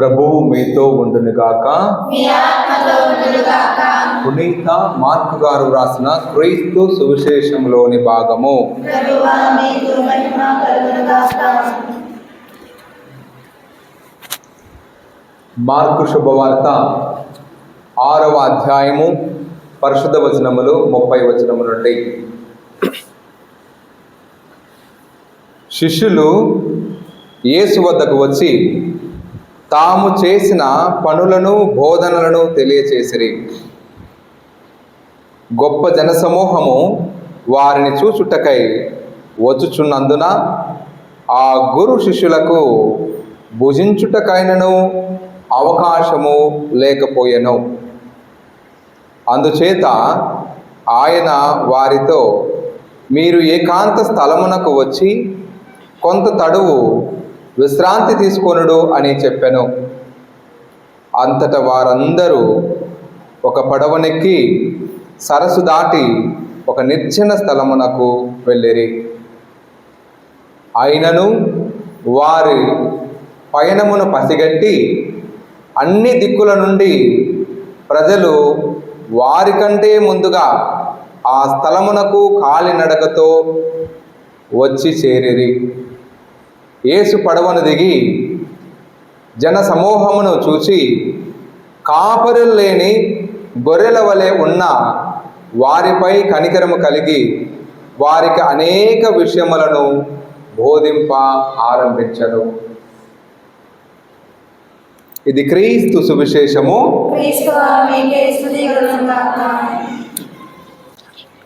ప్రభువు మీతో ఉండునుగాక పునీత మార్కు గారు రాసిన క్రీస్తు సువిశేషంలోని భాగము. మార్కు శుభవార్త ఆరవ అధ్యాయము పరిశుద్ధ వచనములు ముప్పై వచనము నుండి. శిష్యులు యేసు వద్దకు వచ్చి తాము చేసిన పనులను బోధనలను తెలియచేసిరి. గొప్ప జనసమూహము వారిని చూచుటకై వచ్చుచున్నందున ఆ గురు శిష్యులకు భుజించుటకైనను అవకాశము లేకపోయెను. అందుచేత ఆయన వారితో మీరు ఏకాంత స్థలమునకు వచ్చి కొంత తడువు విశ్రాంతి తీసుకొనుడు అని చెప్పాను. అంతట వారందరూ ఒక పడవనెక్కి సరస్సు దాటి ఒక నిర్జన స్థలమునకు వెళ్ళిరి. అయినను వారి పయనమును పసిగట్టి అన్ని దిక్కుల నుండి ప్రజలు వారికంటే ముందుగా ఆ స్థలమునకు కాలినడకతో వచ్చి చేరిరి. యేసు పడవను దిగి జన సమూహమును చూచి కాపరులు లేని గొర్రెల వలె ఉన్న వారిపై కనికరము కలిగి వారికి అనేక విషయములను బోధింప ఆరంభించను. ఇది క్రీస్తు సువిశేషము.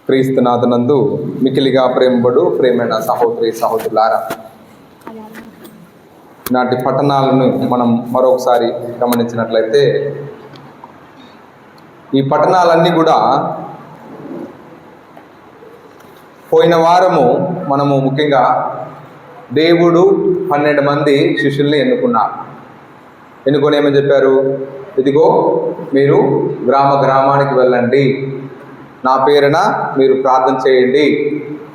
క్రీస్తునాథనందు మికిలిగా ప్రేమబడు ప్రేమైన సహోదరి సహోదరులారా నాటి పట్టణాలను మనం మరొకసారి గమనించినట్లయితే ఈ పట్టణాలన్నీ కూడా పోయిన వారము మనము ముఖ్యంగా దేవుడు పన్నెండు మంది శిష్యుల్ని ఎన్నుకున్నారు. ఎన్నుకొని ఏమని చెప్పారు? ఇదిగో మీరు గ్రామ గ్రామానికి వెళ్ళండి. నా పేరున మీరు ప్రార్థన చేయండి.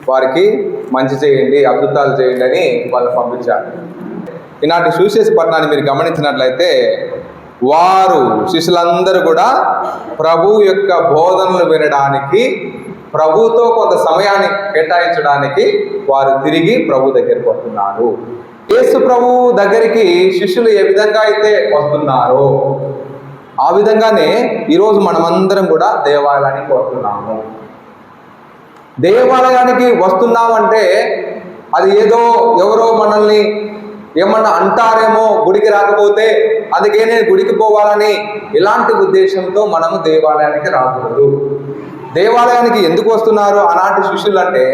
వారికి మంచి చేయండి అద్భుతాలు చేయండి అని వాళ్ళు పంపించారు. ఈనాటి సువిశేష పట్టణాన్ని మీరు గమనించినట్లయితే వారు శిష్యులందరూ కూడా ప్రభు యొక్క బోధనలు వినడానికి ప్రభుతో కొంత సమయాన్ని కేటాయించడానికి వారు తిరిగి ప్రభు దగ్గరికి వస్తున్నారు. యేసు ప్రభు దగ్గరికి శిష్యులు ఏ విధంగా అయితే వస్తున్నారో ఆ విధంగానే ఈరోజు మనమందరం కూడా దేవాలయానికి వస్తున్నాము. దేవాలయానికి వస్తున్నామంటే అది ఏదో ఎవరో మనల్ని ఏమన్నా అంటారేమో గుడికి రాకపోతే అందుకే నేను గుడికి పోవాలని ఇలాంటి ఉద్దేశంతో మనము దేవాలయానికి రాకూడదు. దేవాలయానికి ఎందుకు వస్తున్నారు? అలాంటి శిష్యులు అంటే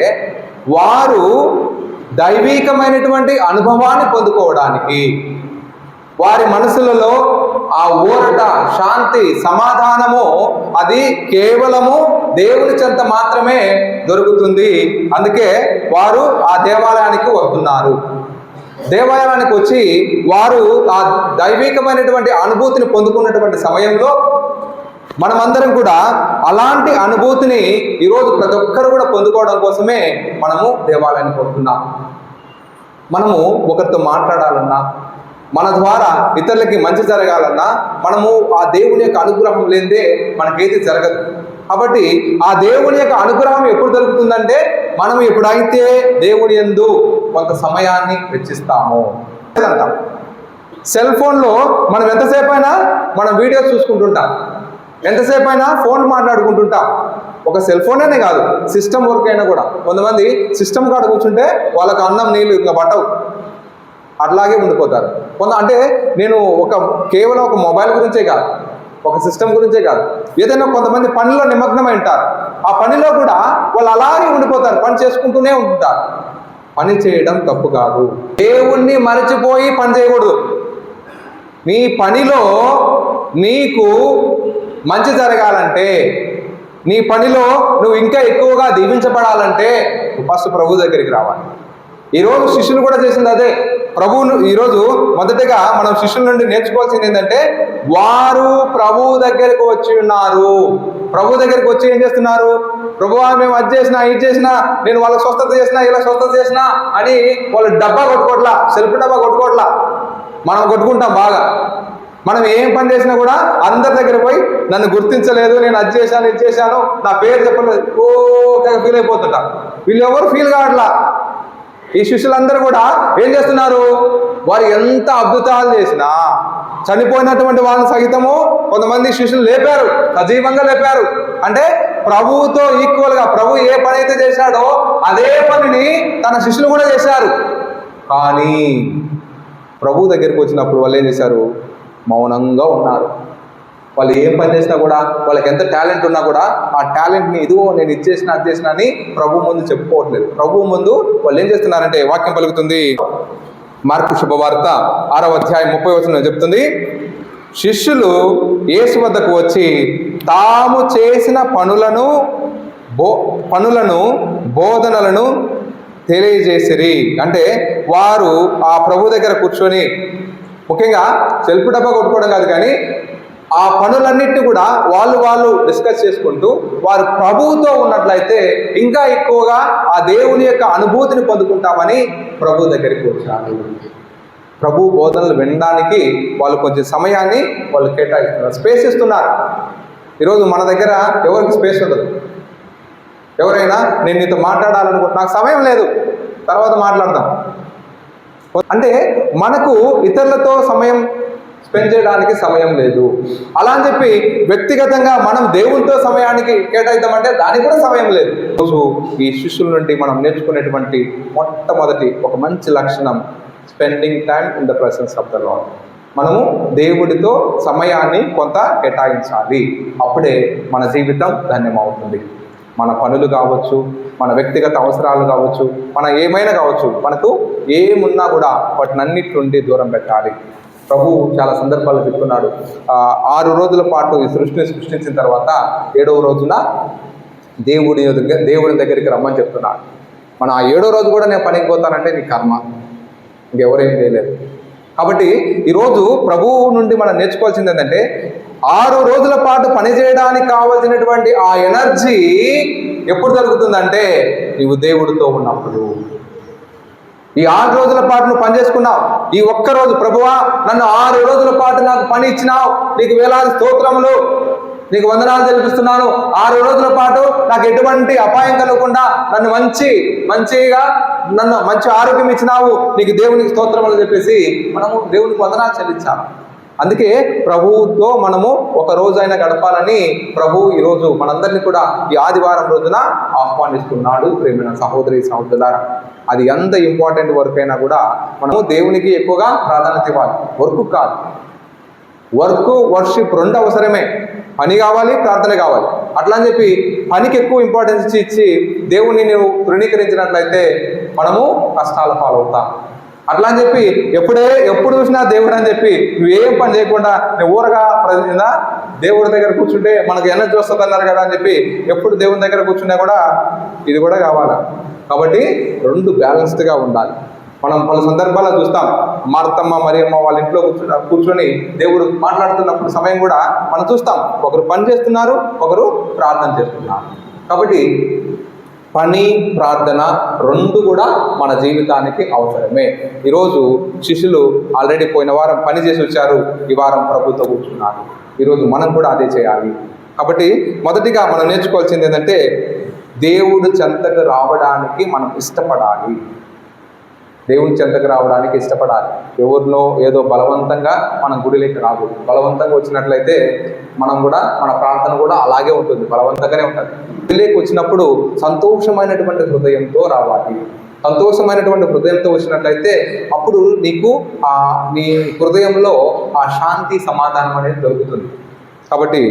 వారు దైవీకమైనటువంటి అనుభవాన్ని పొందుకోవడానికి. వారి మనసులలో ఆ ఊరట శాంతి సమాధానము అది కేవలము దేవుని చెంత మాత్రమే దొరుకుతుంది. అందుకే వారు ఆ దేవాలయానికి వస్తున్నారు. దేవాలయానికి వచ్చి వారు ఆ దైవికమైనటువంటి అనుభూతిని పొందుకున్నటువంటి సమయంలో మనమందరం కూడా అలాంటి అనుభూతిని ఈరోజు ప్రతి ఒక్కరు కూడా పొందుకోవడం కోసమే మనము దేవాలయానికి వస్తున్నాం. మనము ఒకరితో మాట్లాడాలన్నా మన ద్వారా ఇతరులకి మంచి జరగాలన్నా మనము ఆ దేవుని యొక్క అనుగ్రహం లేనిదే మనకేది జరగదు. కాబట్టి ఆ దేవుని యొక్క అనుగ్రహం ఎప్పుడు దొరుకుతుందంటే మనం ఎప్పుడైతే దేవుని ఎందు కొంత సమయాన్ని వెచ్చిస్తాము. అంటాం సెల్ ఫోన్లో మనం ఎంతసేపు అయినా మనం వీడియోస్ చూసుకుంటుంటాం. ఎంతసేపు అయినా ఫోన్ మాట్లాడుకుంటుంటాం. ఒక సెల్ ఫోనే కాదు సిస్టమ్ వర్క్ అయినా కూడా. కొంతమంది సిస్టమ్ కాడ కూర్చుంటే వాళ్ళకి అన్నం నీళ్ళు ఇంకా పట్టవు. అట్లాగే ఉండిపోతారు. కొంత అంటే నేను ఒక కేవలం ఒక మొబైల్ గురించే కాదు. ఒక సిస్టమ్ గురించే కాదు. ఏదైనా కొంతమంది పనిలో నిమగ్నమై ఉంటారు. ఆ పనిలో కూడా వాళ్ళు అలాగే ఉండిపోతారు. పని చేసుకుంటూనే ఉంటారు. పని చేయడం తప్పు కాదు. దేవుణ్ణి మరచిపోయి పని చేయకూడదు. నీ పనిలో నీకు మంచి జరగాలంటే నీ పనిలో నువ్వు ఇంకా ఎక్కువగా దీవించబడాలంటే ఫస్ట్ ప్రభు దగ్గరికి రావాలి. ఈరోజు శిష్యులు కూడా చేసింది అదే. ప్రభువును ఈరోజు మొదటిగా మనం శిష్యుల నుండి నేర్చుకోవాల్సింది ఏంటంటే వారు ప్రభు దగ్గరకు వచ్చి ఉన్నారు. ప్రభు దగ్గరికి వచ్చి ఏం చేస్తున్నారు? ప్రభు మేము అది చేసినా ఇది చేసినా నేను వాళ్ళకి స్వస్థత చేసినా ఇలా స్వస్థత చేసినా అని వాళ్ళు డబ్బా కొట్టుకోట్లా సెల్ఫ్ డబ్బా కొట్టుకోట్లా. మనం కొట్టుకుంటాం బాగా. మనం ఏం పని చేసినా కూడా అందరి దగ్గర పోయి నన్ను గుర్తించలేదు నేను అది చేశాను ఇది చేశాను నా పేరు చెప్పలేదు. ఓ తెగ ఫీల్ అయిపోతుంటా. వీళ్ళు ఎవరు ఫీల్ కావట్లా? ఈ శిష్యులందరూ కూడా ఏం చేస్తున్నారు? వారు ఎంత అద్భుతాలు చేసినా చనిపోయినటువంటి వాళ్ళని సహితము కొంతమంది శిష్యులు లేపారు సజీవంగా లేపారు. అంటే ప్రభువుతో ఈక్వల్గా ప్రభు ఏ పని అయితే చేశాడో అదే పనిని తన శిష్యులు కూడా చేశారు. కానీ ప్రభు దగ్గరికి వచ్చినప్పుడు వాళ్ళు ఏం చేశారు? మౌనంగా ఉన్నారు. వాళ్ళు ఏం పని చేసినా కూడా వాళ్ళకి ఎంత టాలెంట్ ఉన్నా కూడా ఆ టాలెంట్ని ఇదిగో నేను ఇది అది చేసిన అని ప్రభు ముందు చెప్పుకోవట్లేదు. ప్రభు ముందు వాళ్ళు ఏం చేస్తున్నారంటే వాక్యం పలుకుతుంది. మార్పు శుభవార్త ఆరవ అధ్యాయం ముప్పై వచ్చిన చెప్తుంది. శిష్యులు యేసు వద్దకు వచ్చి తాము చేసిన పనులను బో పనులను బోధనలను తెలియజేసిరి. అంటే వారు ఆ ప్రభు దగ్గర కూర్చొని ముఖ్యంగా సెల్ఫ్ డబ్బా కొట్టుకోవడం కాదు కానీ ఆ పనులన్నింటినీ కూడా వాళ్ళు వాళ్ళు డిస్కస్ చేసుకుంటూ వారు ప్రభువుతో ఉన్నట్లయితే ఇంకా ఎక్కువగా ఆ దేవుని యొక్క అనుభూతిని పొందుకుంటామని ప్రభు దగ్గరికి వచ్చారు. ప్రభు బోధనలు వినడానికి వాళ్ళు కొంచెం సమయాన్ని వాళ్ళు కేటాయిస్తున్నారు స్పేస్ ఇస్తున్నారు. ఈరోజు మన దగ్గర ఎవరికి స్పేస్ ఉండదు? ఎవరైనా నేను నీతో మాట్లాడాలనుకుంటున్నా నాకు సమయం లేదు తర్వాత మాట్లాడదాం. అంటే మనకు ఇతరులతో సమయం స్పెండ్ చేయడానికి సమయం లేదు. అలా అని చెప్పి వ్యక్తిగతంగా మనం దేవునితో సమయానికి కేటాయిద్దామంటే దానికి కూడా సమయం లేదు. రోజు ఈ శిష్యుల నుండి మనం నేర్చుకునేటువంటి మొట్టమొదటి ఒక మంచి లక్షణం spending time in the presence of the Lord మనము దేవుడితో సమయాన్ని కొంత కేటాయించాలి. అప్పుడే మన జీవితం ధన్యమవుతుంది. మన పనులు కావచ్చు మన వ్యక్తిగత అవసరాలు కావచ్చు మన ఏమైనా కావచ్చు మనకు ఏమున్నా కూడా వాటినన్నిటి నుండి దూరం పెట్టాలి. ప్రభు చాలా సందర్భాలు చెప్తున్నాడు. ఆరు రోజుల పాటు ఈ సృష్టిని సృష్టించిన తర్వాత ఏడవ రోజున దేవుడి దగ్గర దేవుడి దగ్గరికి రమ్మని చెప్తున్నాడు. మన ఆ ఏడో రోజు కూడా నేను పనికి పోతానంటే నీ కర్మ. ఇంకెవరేం చేయలేరు. కాబట్టి ఈరోజు ప్రభువు నుండి మనం నేర్చుకోవాల్సింది ఏంటంటే ఆరు రోజుల పాటు పనిచేయడానికి కావలసినటువంటి ఆ ఎనర్జీ ఎప్పుడు జరుగుతుందంటే నీవు దేవుడితో ఉన్నప్పుడు. ఈ ఆరు రోజుల పాటు నువ్వు పని చేసుకున్నావు ఈ ఒక్క రోజు ప్రభువా నన్ను ఆరు రోజుల పాటు నాకు పని ఇచ్చినావు. నీకు వేలాది స్తోత్రములు నీకు వందనాలు తెలిపిస్తున్నాను ఆరు రోజుల పాటు నాకు ఎటువంటి అపాయం కలగకుండా నన్ను మంచి మంచిగా నన్ను మంచి ఆరోగ్యం ఇచ్చినావు. నీకు దేవునికి స్తోత్రములు చెప్పేసి మనము దేవునికి వందనాలు చెల్లించాము అందుకే ప్రభువుతో మనము ఒక రోజైనా గడపాలని ప్రభు ఈరోజు మనందరినీ కూడా ఈ ఆదివారం రోజున ఆహ్వానిస్తున్నాడు ప్రేమైన సహోదరి సహోదరులారా. అది ఎంత ఇంపార్టెంట్ వర్క్ అయినా కూడా మనము దేవునికి ఎక్కువగా ప్రాధాన్యత ఇవ్వాలి. వర్క్ కాదు. వర్క్ వర్షిప్ రెండు అవసరమే. పని కావాలి ప్రార్థన కావాలి. అట్లా అని చెప్పి పనికి ఎక్కువ ఇంపార్టెన్స్ ఇచ్చి ఇచ్చి దేవుణ్ణి నువ్వు తృణీకరించినట్లయితే మనము కష్టాల పాలవుతాం. అట్లా అని చెప్పి ఎప్పుడే ఎప్పుడు చూసినా దేవుడు అని చెప్పి నువ్వేం పని చేయకుండా నువ్వు ఊరగా ప్రజల దేవుడి దగ్గర కూర్చుంటే మనకు ఎనర్జీ వస్తుంది అన్నారు కదా అని చెప్పి ఎప్పుడు దేవుని దగ్గర కూర్చున్నా కూడా ఇది కూడా కావాలి. కాబట్టి రెండు బ్యాలెన్స్డ్గా ఉండాలి. మనం పలు సందర్భాల్లో చూస్తాం మార్తమ్మ మరియమ్మ వాళ్ళ ఇంట్లో కూర్చున్న కూర్చొని దేవుడు మాట్లాడుతున్నప్పుడు సమయం కూడా మనం చూస్తాం. ఒకరు పని చేస్తున్నారు ఒకరు ప్రార్థన చేస్తున్నారు. కాబట్టి పని ప్రార్థన రెండు కూడా మన జీవితానికి అవసరమే. ఈరోజు శిష్యులు ఆల్రెడీ పోయిన వారం పని చేసి వచ్చారు ఈ వారం ప్రభుత్వం కూర్చున్నారు. ఈరోజు మనం కూడా అదే చేయాలి. కాబట్టి మొదటిగా మనం నేర్చుకోవాల్సింది ఏంటంటే దేవుడు చెంతకు రావడానికి మనం ఇష్టపడాలి. దేవుని చెంతకు రావడానికి ఇష్టపడాలి. ఎవరినో ఏదో బలవంతంగా మనం గుడిలోకి రాకూడదు. బలవంతంగా వచ్చినట్లయితే మనం కూడా మన ప్రార్థన కూడా అలాగే ఉంటుంది. బలవంతంగానే ఉంటుంది. గుడిలోకి వచ్చినప్పుడు సంతోషమైనటువంటి హృదయంతో రావాలి. సంతోషమైనటువంటి హృదయంతో వచ్చినట్లయితే అప్పుడు నీకు ఆ నీ హృదయంలో ఆ శాంతి సమాధానం అనేది దొరుకుతుంది. కాబట్టి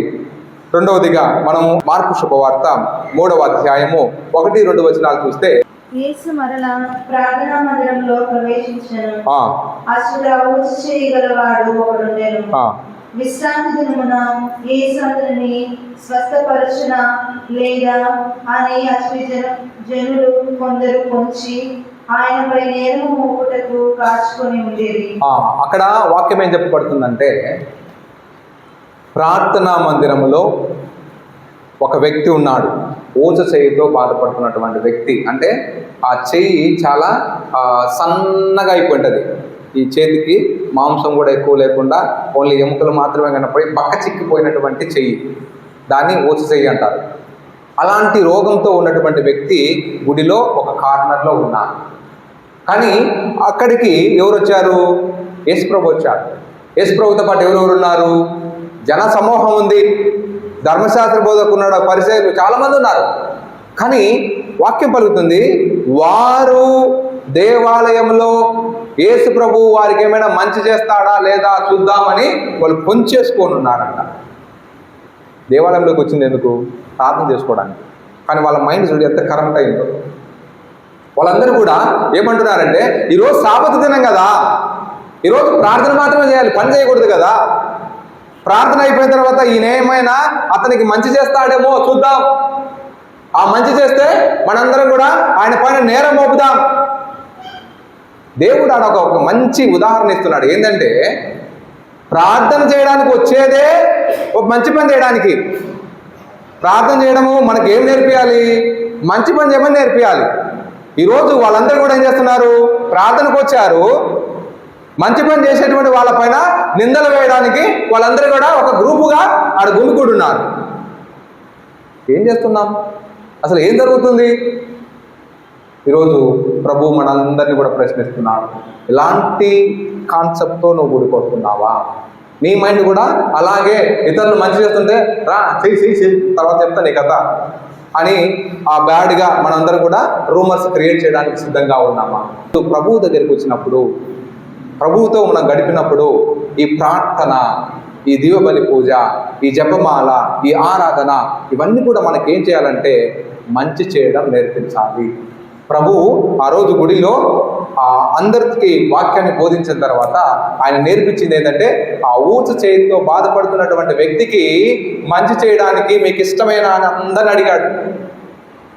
రెండవదిగా మనము మార్పు శుభవార్త మూడవ అధ్యాయము ఒకటి రెండు వచనాలు చూస్తే యేసు మరల ప్రార్థనా మందిరంలో ప్రవేశించను. ఆ, అసుడ ఊచి చేయగలవాడు ఒకడుండెను ఆ, విశ్రాంతి దినమున యేసు అతనిని స్వస్థపరచున లేదా అని అతని జనులు కొందరు పొంచి ఆయనపై నేరము మోపుటకు కాచుకొని ఉండేది. అక్కడ వాక్యం ఏం చెప్పబడుతుందంటే ప్రార్థనా మందిరములో ఒక వ్యక్తి ఉన్నాడు. ఊచ చేయితో బాధపడుతున్నటువంటి వ్యక్తి. అంటే ఆ చెయ్యి చాలా సన్నగా అయిపోయింటుంది. ఈ చేతికి మాంసం కూడా ఎక్కువ లేకుండా ఓన్లీ ఎముకలు మాత్రమే కనపడి పక్క చిక్కిపోయినటువంటి చెయ్యి దాన్ని ఊచ చెయ్యి అంటారు. అలాంటి రోగంతో ఉన్నటువంటి వ్యక్తి గుడిలో ఒక కార్నర్లో ఉన్నాను కానీ అక్కడికి ఎవరు వచ్చారు యేసుప్రభు వచ్చారు యేసుప్రభుతో పాటు ఎవరెవరు ఉన్నారు జన సమూహం ఉంది. ధర్మశాస్త్ర బోధకు ఉన్నాడు చాలామంది ఉన్నారు. కానీ వాక్యం పలుకుతుంది వారు దేవాలయంలో యేసు ప్రభు వారికి ఏమైనా మంచి చేస్తాడా లేదా చూద్దామని వాళ్ళు పొంచేసుకొని ఉన్నారంట. దేవాలయంలోకి వచ్చింది ఎందుకు? ప్రార్థన చేసుకోవడానికి. కానీ వాళ్ళ మైండ్ చూడు ఎంత కరెక్ట్ అయిందో. వాళ్ళందరూ కూడా ఏమంటున్నారంటే ఈరోజు సాపత దినం కదా. ఈరోజు ప్రార్థన మాత్రమే చేయాలి పని చేయకూడదు కదా. ప్రార్థన అయిపోయిన తర్వాత ఈయన ఏమైనా అతనికి మంచి చేస్తాడేమో చూద్దాం. ఆ మంచి చేస్తే మనందరం కూడా ఆయన పైన నేరం మోపుదాం. దేవుడు ఆడ ఒక మంచి ఉదాహరణ ఇస్తున్నాడు. ఏంటంటే ప్రార్థన చేయడానికి వచ్చేదే ఒక మంచి పని చేయడానికి. ప్రార్థన చేయడము మనకి ఏం నేర్పియాలి? మంచి పని చేయమని నేర్పియాలి. ఈరోజు వాళ్ళందరూ కూడా ఏం చేస్తున్నారు? ప్రార్థనకు వచ్చారు. మంచి పని చేసేటువంటి వాళ్ళపైన నిందలు వేయడానికి వాళ్ళందరూ కూడా ఒక గ్రూపుగా ఆడ గుమికూడున్నారు ఏం చేస్తున్నాం? అసలు ఏం జరుగుతుంది? ఈరోజు ప్రభు మనందరినీ కూడా ప్రశ్నిస్తున్నాడు. ఎలాంటి కాన్సెప్ట్తో నువ్వు గుడికొస్తున్నావా నీ మైండ్ కూడా అలాగే ఇతరులు మంచి చేస్తుంటే రా చెయ్యి చెయ్యి చెయ్యి తర్వాత చెప్తా నీ కథ అని ఆ బ్యాడ్గా మనందరం కూడా రూమర్స్ క్రియేట్ చేయడానికి సిద్ధంగా ఉన్నామా? ప్రభువు దగ్గరికి వచ్చినప్పుడు ప్రభువుతో మనం గడిపినప్పుడు ఈ ప్రార్థన ఈ దీవబలి పూజ ఈ జపమాల ఈ ఆరాధన ఇవన్నీ కూడా మనకి ఏం చేయాలంటే మంచి చేయడం నేర్పించాలి. ప్రభువు ఆ రోజు గుడిలో అందరికి వాక్యాన్ని బోధించిన తర్వాత ఆయన నేర్పించింది ఏంటంటే ఆ ఊచ చేతితో బాధపడుతున్నటువంటి వ్యక్తికి మంచి చేయడానికి మీకు ఇష్టమైన అని అందరిని అడిగాడు.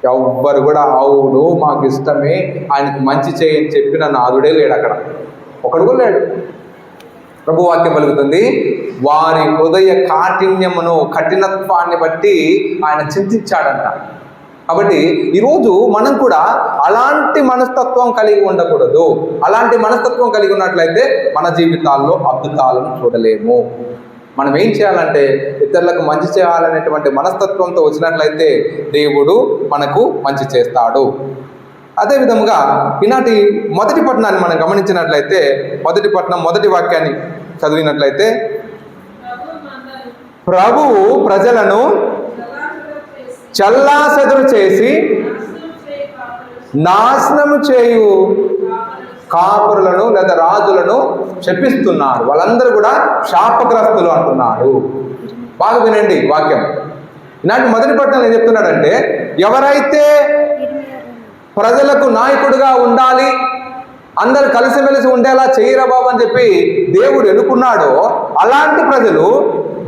ఎవ్వరు కూడా అవును మాకు ఇష్టమే ఆయనకు మంచి చేయని చెప్పిన నాదుడే లేడు అక్కడ. ఒకడు కూడా లేడు. ప్రభు వాక్యం పలుకుతుంది వారి హృదయ కాఠిన్యమును కఠినత్వాన్ని బట్టి ఆయన చింతించాడంట. కాబట్టి ఈరోజు మనం కూడా అలాంటి మనస్తత్వం కలిగి ఉండకూడదు. అలాంటి మనస్తత్వం కలిగి ఉన్నట్లయితే మన జీవితాల్లో అద్భుతాలను చూడలేము. మనం ఏం చేయాలంటే ఇతరులకు మంచి చేయాలనేటువంటి మనస్తత్వంతో వచ్చినట్లయితే దేవుడు మనకు మంచి చేస్తాడు. అదే విధముగా ఈనాటి మొదటి పట్టణాన్ని మనం గమనించినట్లయితే మొదటి పట్టణం మొదటి వాక్యాన్ని చదివినట్లయితే ప్రభువు ప్రజలను చల్లాసెదురు చేసి నాశనము చేయు కాపురులను లేదా రాజులను శపిస్తున్నారు వాళ్ళందరూ కూడా శాపగ్రస్తులు అంటున్నారు. బాగా వినండి వాక్యం. ఇలాంటి మొదటి పట్టణం ఏం చెప్తున్నాడంటే ఎవరైతే ప్రజలకు నాయకుడిగా ఉండాలి అందరు కలిసిమెలిసి ఉండేలా చేయరా బాబు అని చెప్పి దేవుడు ఎన్నుకున్నాడో అలాంటి ప్రజలు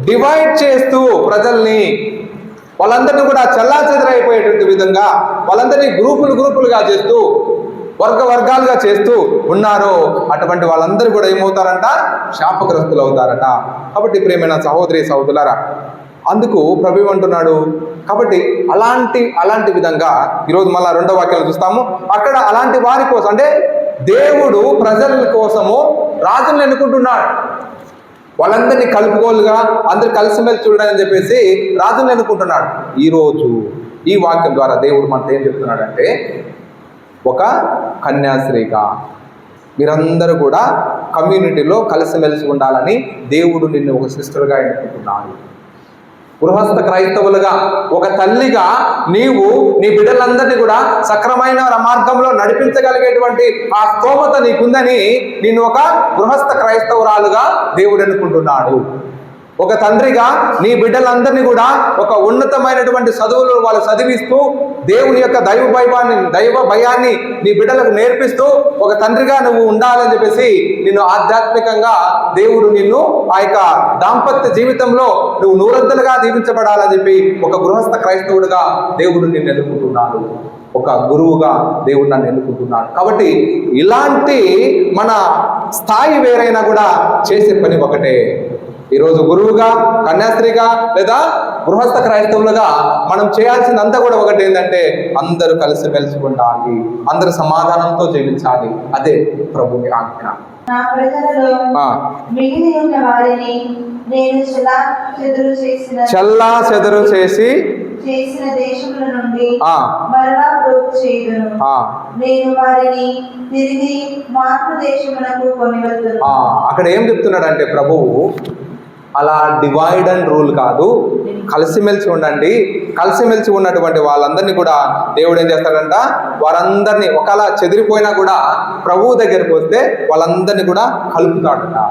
డివైడ్ చేస్తూ ప్రజల్ని వాళ్ళందరినీ కూడా చల్లా చెదరైపోయేటువంటి విధంగా వాళ్ళందరినీ గ్రూపులు గ్రూపులుగా చేస్తూ వర్గ వర్గాలుగా చేస్తూ ఉన్నారో అటువంటి వాళ్ళందరూ కూడా ఏమవుతారంట? శాపగ్రస్తులు అవుతారట. కాబట్టి ప్రేమైన సహోదరి సహోదరులారా అందుకు ప్రభు అంటున్నాడు కాబట్టి అలాంటి అలాంటి విధంగా ఈరోజు మళ్ళా రెండో వాక్యాలు చూస్తాము. అక్కడ అలాంటి వారి కోసం అంటే దేవుడు ప్రజల కోసము రాజులను ఎన్నుకుంటున్నాడు. వాళ్ళందరినీ కలుపుకోలుగా అందరు కలిసిమెలిసి చూడాలని చెప్పేసి రాజుని అనుకుంటున్నాడు. ఈరోజు ఈ వాక్యం ద్వారా దేవుడు మనతో ఏం చెప్తున్నాడంటే ఒక కన్యాశ్రీగా మీరందరూ కూడా కమ్యూనిటీలో కలిసిమెలిసి ఉండాలని దేవుడు నిన్ను ఒక సిస్టర్గా ఎన్నుకుంటున్నాడు. గృహస్థ క్రైస్తవులుగా ఒక తల్లిగా నీవు నీ బిడ్డలందరినీ కూడా సక్రమైన మార్గంలో నడిపించగలిగేటువంటి ఆ స్తోమత నీకుందని నేను ఒక గృహస్థ క్రైస్తవురాలుగా దేవుడు అనుకుంటున్నాడు. ఒక తండ్రిగా నీ బిడ్డలందరినీ కూడా ఒక ఉన్నతమైనటువంటి చదువులు వాళ్ళు చదివిస్తూ దేవుని యొక్క దైవ భయాన్ని దైవ భయాన్ని నీ బిడ్డలకు నేర్పిస్తూ ఒక తండ్రిగా నువ్వు ఉండాలని చెప్పేసి నిన్ను ఆధ్యాత్మికంగా దేవుడు నిన్ను ఆ యొక్క దాంపత్య జీవితంలో నువ్వు నూరంతలుగా దీవించబడాలని చెప్పి ఒక గృహస్థ క్రైస్తవుడిగా దేవుడు నిన్ను ఎదుర్కొంటున్నాడు ఒక గురువుగా దేవుడు నన్ను ఎన్నుకుంటున్నాడు. కాబట్టి ఇలాంటి మన స్థాయి వేరైనా కూడా చేసే పని ఒకటే. ఈరోజు గురువుగా కన్యాస్త్రీగా లేదా గృహస్థ క్రైస్తవులుగా మనం చేయాల్సిందంతా కూడా ఒకటి ఏంటంటే అందరూ కలిసి మెలిసి ఉండాలి అందరూ సమాధానంతో జీవించాలి. అదే ప్రభుని ఆజ్ఞ. నా ప్రజలలో ఆ, మిగిలి ఉన్న వారిని నేను చెలా చెదురు చేసిన చల్లా చెదరు చేసి చేసిన దేశముల నుండి ఆ, మరలా ప్రోగు చేయుదును. ఆ, నేను వారిని తిరిగి మాతృ దేశమునకు కొనివద్దును ఆ, అక్కడ ఏం చెప్తున్నాడంటే ప్రభువు అలా డివైడ్ అండ్ రూల్ కాదు. కలిసిమెలిసి ఉండండి. కలిసిమెలిసి ఉన్నటువంటి వాళ్ళందరినీ కూడా దేవుడు ఏం చేస్తాడంట? వారందరినీ ఒకలా చెదిరిపోయినా కూడా ప్రభువు దగ్గరికి వస్తే వాళ్ళందరినీ కూడా కలుపుతాడట.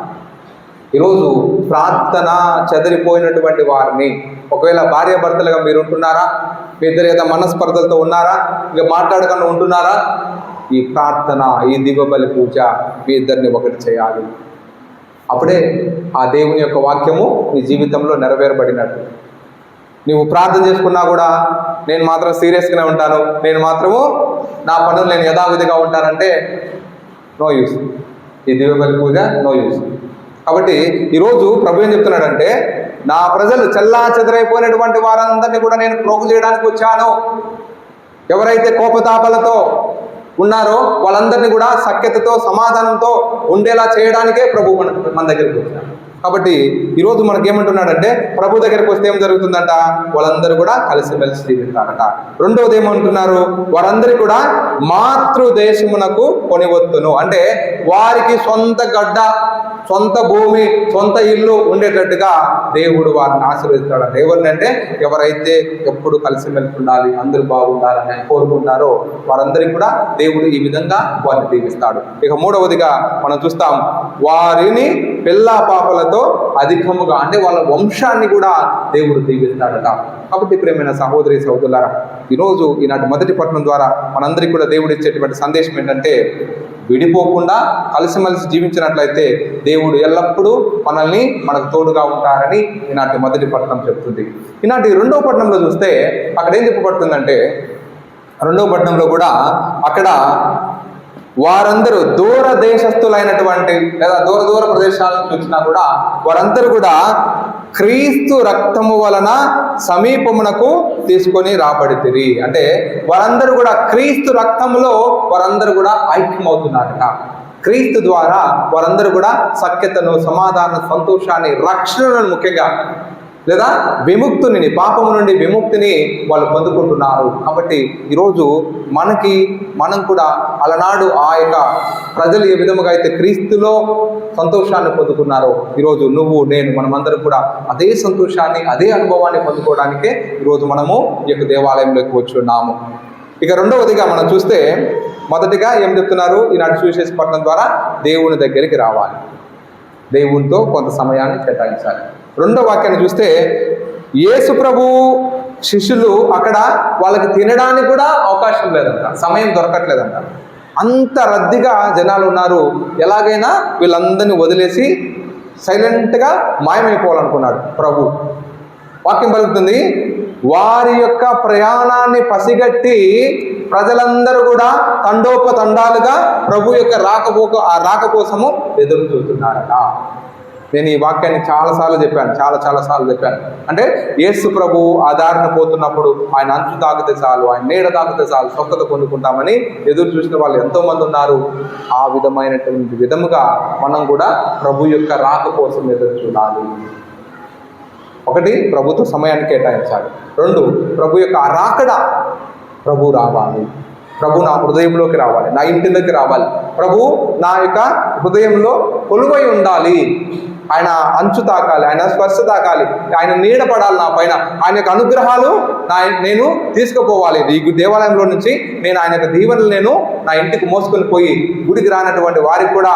ఈరోజు ప్రార్థన చెదిరిపోయినటువంటి వారిని ఒకవేళ భార్యాభర్తలుగా మీరు ఉంటున్నారా? మీ ఇద్దరు ఏదో మనస్పర్ధలతో ఉన్నారా? ఇంకా మాట్లాడకుండా ఉంటున్నారా? ఈ ప్రార్థన ఈ దివ్యబలి పూజ మీ ఇద్దరిని ఒకటి చేయాలి. అప్పుడే ఆ దేవుని యొక్క వాక్యము నీ జీవితంలో నెరవేరబడినట్టు. నువ్వు ప్రార్థన చేసుకున్నా కూడా నేను మాత్రం సీరియస్గానే ఉంటాను. నేను మాత్రము నా పనులు నేను యథావిధిగా ఉంటానంటే నో యూస్ ఈ దివ్యబలి పూజ నో యూస్ కాబట్టి ఈరోజు ప్రభు ఏం చెప్తున్నాడంటే నా ప్రజలు చల్లా చెదరైపోయినటువంటి వారందరినీ కూడా నేను ప్రోగు చేయడానికి వచ్చాను. ఎవరైతే కోపతాపలతో ఉన్నారో వాళ్ళందరినీ కూడా సఖ్యతతో సమాధానంతో ఉండేలా చేయడానికే ప్రభు మన మన దగ్గరికి వచ్చాడు. కాబట్టి ఈరోజు మనకి ఏమంటున్నాడంటే ప్రభు దగ్గరికి వస్తే ఏం జరుగుతుందంట? వాళ్ళందరూ కూడా కలిసిమెలిసి జీవిస్తారట. రెండవది ఏమంటున్నారు? వారందరూ కూడా మాతృదేశమునకు కొనివత్తును. అంటే వారికి సొంత గడ్డ సొంత భూమి సొంత ఇల్లు ఉండేటట్టుగా దేవుడు వారిని ఆశీర్వదిస్తాడు. ఎవరినంటే ఎవరైతే ఎప్పుడు కలిసిమెలిసి ఉండాలి అందరూ బాగుండాలని కోరుకుంటారో వారందరికీ కూడా దేవుడు ఈ విధంగా వారిని దీవిస్తాడు. ఇక మూడవదిగా మనం చూస్తాం వారిని పిల్ల పాపల పాపలతో అధికముగా అంటే వాళ్ళ వంశాన్ని కూడా దేవుడు దీవిస్తాడట. కాబట్టి ప్రేమైన సహోదరి సహోదరులారా ఈరోజు ఈనాటి మొదటి పట్టణం ద్వారా మనందరికీ కూడా దేవుడు ఇచ్చేటువంటి సందేశం ఏంటంటే విడిపోకుండా కలిసిమెలిసి జీవించినట్లయితే దేవుడు ఎల్లప్పుడూ మనల్ని మనకు తోడుగా ఉంటారని ఈనాటి మొదటి పట్టణం చెప్తుంది. ఈనాటి రెండవ పట్టణంలో చూస్తే అక్కడ ఏం చెప్పబడుతుందంటే రెండవ పట్టణంలో కూడా అక్కడ వారందరూ దూర దేశస్థులైనటువంటి లేదా దూర దూర ప్రదేశాల నుంచి వచ్చినా కూడా వారందరూ కూడా క్రీస్తు రక్తము వలన సమీపమునకు తీసుకొని రాబడితిరి. అంటే వారందరూ కూడా క్రీస్తు రక్తములో వారందరూ కూడా ఐక్యమవుతున్నారట. క్రీస్తు ద్వారా వారందరూ కూడా సఖ్యతను సమాధాన సంతోషాన్ని రక్షణను ముఖ్యంగా లేదా విముక్తుని పాపము నుండి విముక్తిని వాళ్ళు పొందుకుంటున్నారు. కాబట్టి ఈరోజు మనకి మనం కూడా అలనాడు ఆ యొక్క ప్రజలు ఏ విధముగా అయితే క్రీస్తులో సంతోషాన్ని పొందుకున్నారో ఈరోజు నువ్వు నేను మనమందరం కూడా అదే సంతోషాన్ని అదే అనుభవాన్ని పొందుకోవడానికే ఈరోజు మనము ఈ యొక్క దేవాలయంలోకి వచ్చున్నాము ఇక రెండవదిగా మనం చూస్తే మొదటిగా ఏం చెప్తున్నారు? ఈనాడు సువిశేష పట్టణం ద్వారా దేవుని దగ్గరికి రావాలి. దేవునితో కొంత సమయాన్ని కేటాయించాలి. రెండో వాక్యాన్ని చూస్తే యేసు ప్రభు శిష్యులు అక్కడ వాళ్ళకి తినడానికి కూడా అవకాశం లేదంట సమయం దొరకట్లేదంట. అంత రద్దీగా జనాలు ఉన్నారు. ఎలాగైనా వీళ్ళందరినీ వదిలేసి సైలెంట్గా మాయమైపోవాలనుకున్నాడు ప్రభు. వాక్యం పలుకుతుంది వారి యొక్క ప్రయాణాన్ని పసిగట్టి ప్రజలందరూ కూడా తండోపతండాలుగా ప్రభు యొక్క రాకపోక ఆ రాక కోసము ఎదురు చూస్తున్నారట నేను ఈ వాక్యాన్ని చాలాసార్లు చెప్పాను చాలా చాలా సార్లు చెప్పాను. అంటే యేసు ప్రభు ఆ దారిన పోతున్నప్పుడు ఆయన అంచు తాకితే చాలు ఆయన నీడ తాకితే చాలు స్వస్థత పొందుకుంటామని ఎదురు చూసిన వాళ్ళు ఎంతో మంది ఉన్నారు. ఆ విధమైనటువంటి విధముగా మనం కూడా ప్రభు యొక్క రాక కోసం ఎదురు చూడాలి. ఒకటి ప్రభుత్వ సమయాన్ని కేటాయించాలి. రెండు ప్రభు యొక్క రాకడ ప్రభు రావాలి. ప్రభు నా హృదయంలోకి రావాలి నా ఇంటిలోకి రావాలి. ప్రభు నా యొక్క హృదయంలో కొలువై ఉండాలి. ఆయన అంచు తాకాలి ఆయన స్పర్శ తాకాలి. ఆయన నీడ పడాలి నా పైన. ఆయన యొక్క అనుగ్రహాలు నా నేను తీసుకుపోవాలి. ఈ దేవాలయంలో నుంచి నేను ఆయన యొక్క దీవెనలు నేను నా ఇంటికి మోసుకొని పోయి గుడికి రానటువంటి వారికి కూడా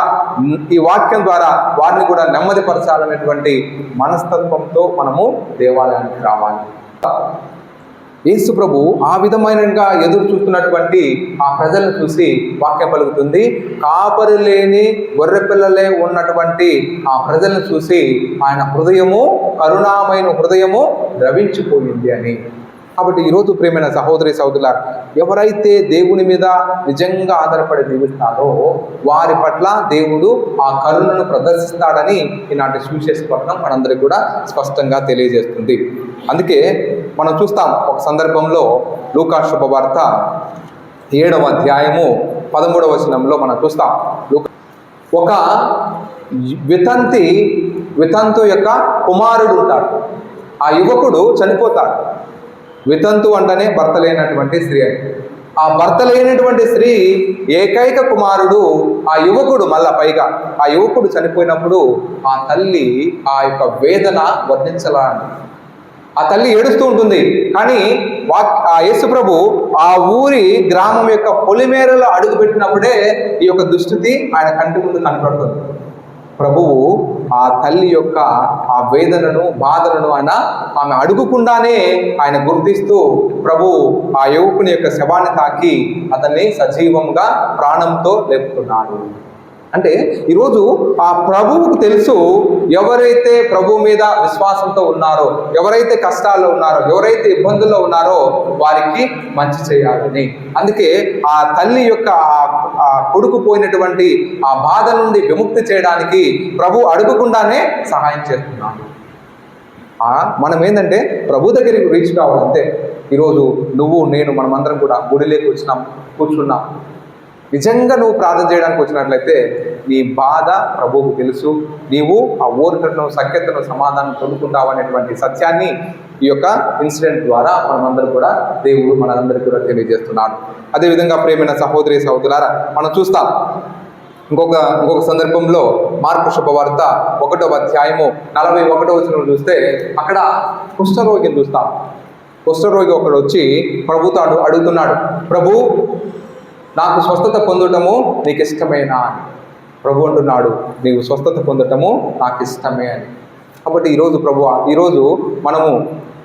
ఈ వాక్యం ద్వారా వారిని కూడా నెమ్మదిపరచాలనేటువంటి మనస్తత్వంతో మనము దేవాలయానికి రావాలి. యేసు ప్రభు ఆ విధమైనగా ఎదురు చూస్తున్నటువంటి ఆ ప్రజలను చూసి వాక్యం పలుకుతుంది. కాపరి లేని గొర్రె పిల్లలే ఉన్నటువంటి ఆ ప్రజలను చూసి ఆయన హృదయము కరుణామైన హృదయము ద్రవించిపోయింది అని. కాబట్టి ఈరోజు ప్రేమైన సహోదరి సహోదరుల ఎవరైతే దేవుని మీద నిజంగా ఆధారపడి జీవిస్తారో వారి పట్ల దేవుడు ఆ కరుణను ప్రదర్శిస్తాడని ఈనాటి సువిశేష పట్టణం మనందరికీ కూడా స్పష్టంగా తెలియజేస్తుంది. అందుకే మనం చూస్తాం ఒక సందర్భంలో లూకా శుభవార్త ఏడవ అధ్యాయము పదమూడవ వచనంలో మనం చూస్తాం. ఒక వితంతి వితంతు యొక్క కుమారుడు ఉంటాడు. ఆ యువకుడు చనిపోతాడు. వితంతు అంటేనే భర్త లేనటువంటి స్త్రీ అని. ఆ భర్త లేనటువంటి స్త్రీ ఏకైక కుమారుడు ఆ యువకుడు మళ్ళా పైగా. ఆ యువకుడు చనిపోయినప్పుడు ఆ తల్లి ఆ యొక్క వేదన వర్ణించలాని ఆ తల్లి ఏడుస్తూ ఉంటుంది. కానీ వాక్ ఆ యేసుప్రభు ఆ ఊరి గ్రామం యొక్క పొలిమేరలో అడుగుపెట్టినప్పుడే ఈ యొక్క దుస్థితి ఆయన కంటి ముందు కనపడుతుంది. ప్రభువు ఆ తల్లి యొక్క ఆ వేదనను బాధలను ఆయన ఆమె అడుగుకుండానే ఆయన గుర్తిస్తూ ప్రభు ఆ యువకుని యొక్క శవాన్ని తాకి అతన్ని సజీవంగా ప్రాణంతో లేపుతున్నాడు. అంటే ఈరోజు ఆ ప్రభువుకు తెలుసు ఎవరైతే ప్రభు మీద విశ్వాసంతో ఉన్నారో ఎవరైతే కష్టాల్లో ఉన్నారో ఎవరైతే ఇబ్బందుల్లో ఉన్నారో వారికి మంచి చేయాలని. అందుకే ఆ తల్లి యొక్క ఆ- కొడుకు పోయినటువంటి ఆ బాధ నుండి విముక్తి చేయడానికి ప్రభు అడుగకుండానే సహాయం చేస్తున్నాడు. మనం ఏంటంటే ప్రభు దగ్గరికి రీచ్ కావాలంటే ఈరోజు నువ్వు నేను మనమందరం కూడా గుడిలోకి వచ్చినాం కూర్చున్నాం. నిజంగా నువ్వు ప్రార్థన చేయడానికి వచ్చినట్లయితే నీ బాధ ప్రభువుకు తెలుసు. నీవు ఆ ఓర్కను సఖ్యతను సమాధానం పొందుకుంటావు అనేటువంటి సత్యాన్ని ఈ యొక్క ఇన్సిడెంట్ ద్వారా మనమందరూ కూడా దేవుడు మనందరికీ కూడా తెలియజేస్తున్నాడు. అదేవిధంగా ప్రేమైన సహోదరి సహోదరులారా మనం చూస్తాం. ఇంకొక ఇంకొక సందర్భంలో మార్పు శుభవార్త ఒకటో అధ్యాయము నలభై ఒకటో వచ్చిన చూస్తే అక్కడ కుష్ఠరోగిని చూస్తాం. కుష్ఠరోగి ఒకడు వచ్చి ప్రభుతో అడుగుతున్నాడు ప్రభు నాకు స్వస్థత పొందటము నీకు ఇష్టమేనా అని. ప్రభు అంటున్నాడు నీవు స్వస్థత పొందటము నాకు ఇష్టమే అని. కాబట్టి ఈరోజు ప్రభు ఈరోజు మనము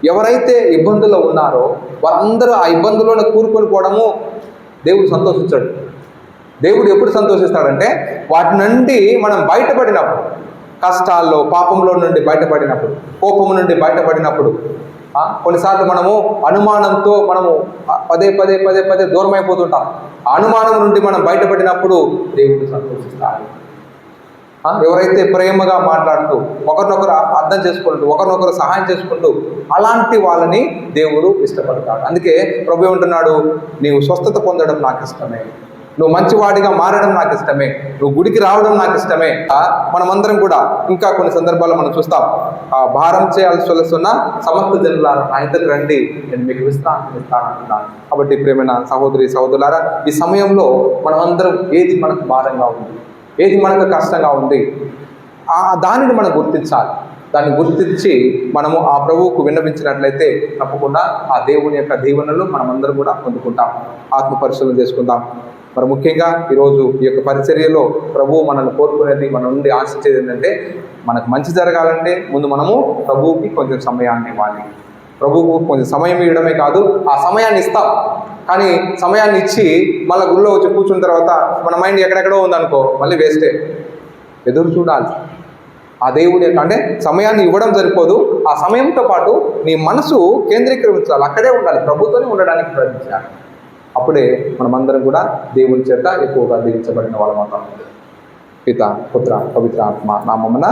ఎవరైతే ఇబ్బందుల్లో ఉన్నారో వారందరూ ఆ ఇబ్బందుల్లోనే కూరుకొని పోవడము దేవుడు సంతోషించాడు. దేవుడు ఎప్పుడు సంతోషిస్తాడంటే వాటి నుండి మనం బయటపడినప్పుడు కష్టాల్లో పాపంలో నుండి బయటపడినప్పుడు కోపము నుండి బయటపడినప్పుడు కొన్నిసార్లు మనము అనుమానంతో మనము పదే పదే పదే పదే దూరం అయిపోతుంటాం ఆ అనుమానం నుండి మనం బయటపడినప్పుడు దేవుడు సంతోషిస్తాడు. ఎవరైతే ప్రేమగా మాట్లాడుతూ ఒకరినొకరు అర్థం చేసుకుంటూ ఒకరినొకరు సహాయం చేసుకుంటూ అలాంటి వాళ్ళని దేవుడు ఇష్టపడతాడు. అందుకే ప్రభు ఏమంటున్నాడు? నీవు స్వస్థత పొందడం నాకు ఇష్టమే. నువ్వు మంచివాడిగా మారడం నాకు ఇష్టమే. నువ్వు గుడికి రావడం నాకు ఇష్టమే. మనమందరం కూడా ఇంకా కొన్ని సందర్భాల్లో మనం చూస్తాం. ఆ భారం చేయాల్సి వలసిన సమస్త జనులారా నా ఇద్దరు రండి. నేను మీకు విశ్రాంతి ఇస్తానంటున్నాను కాబట్టి ప్రేమైన సహోదరి సహోదరులారా ఈ సమయంలో మనమందరం ఏది మనకు భారంగా ఉంది ఏది మనకు కష్టంగా ఉంది ఆ దానిని మనం గుర్తించాలి. దాన్ని గుర్తించి మనము ఆ ప్రభువుకు విన్నవించినట్లయితే తప్పకుండా ఆ దేవుని యొక్క దీవెనలు మనమందరం కూడా పొందుకుంటాం. ఆత్మ పరిశీలన చేసుకుందాం. మరి ముఖ్యంగా ఈరోజు ఈ యొక్క పరిచర్యలో ప్రభువు మనల్ని కోరుకునేది మన నుండి ఆశించేది ఏంటంటే మనకు మంచి జరగాలంటే ముందు మనము ప్రభువుకి కొంచెం సమయాన్ని ఇవ్వాలి. ప్రభువుకు కొంచెం సమయం ఇవ్వడమే కాదు ఆ సమయాన్ని ఇస్తాం. కానీ సమయాన్ని ఇచ్చి మళ్ళీ గుళ్ళో వచ్చి కూర్చున్న తర్వాత మన మైండ్ ఎక్కడెక్కడో ఉందనుకో మళ్ళీ వేస్టే ఎదురు చూడాలి. ఆ దేవుడి యొక్క అంటే సమయాన్ని ఇవ్వడం సరిపోదు. ఆ సమయంతో పాటు నీ మనసు కేంద్రీకరించాలి. అక్కడే ఉండాలి. ప్రభుత్వమే ఉండడానికి ప్రయత్నించాలి. అప్పుడే మనమందరం కూడా దేవుని చేత ఎక్కువగా దీవించబడిన వాళ్ళం అవుతాం. పిత పుత్ర పవిత్ర ఆత్మ నామమున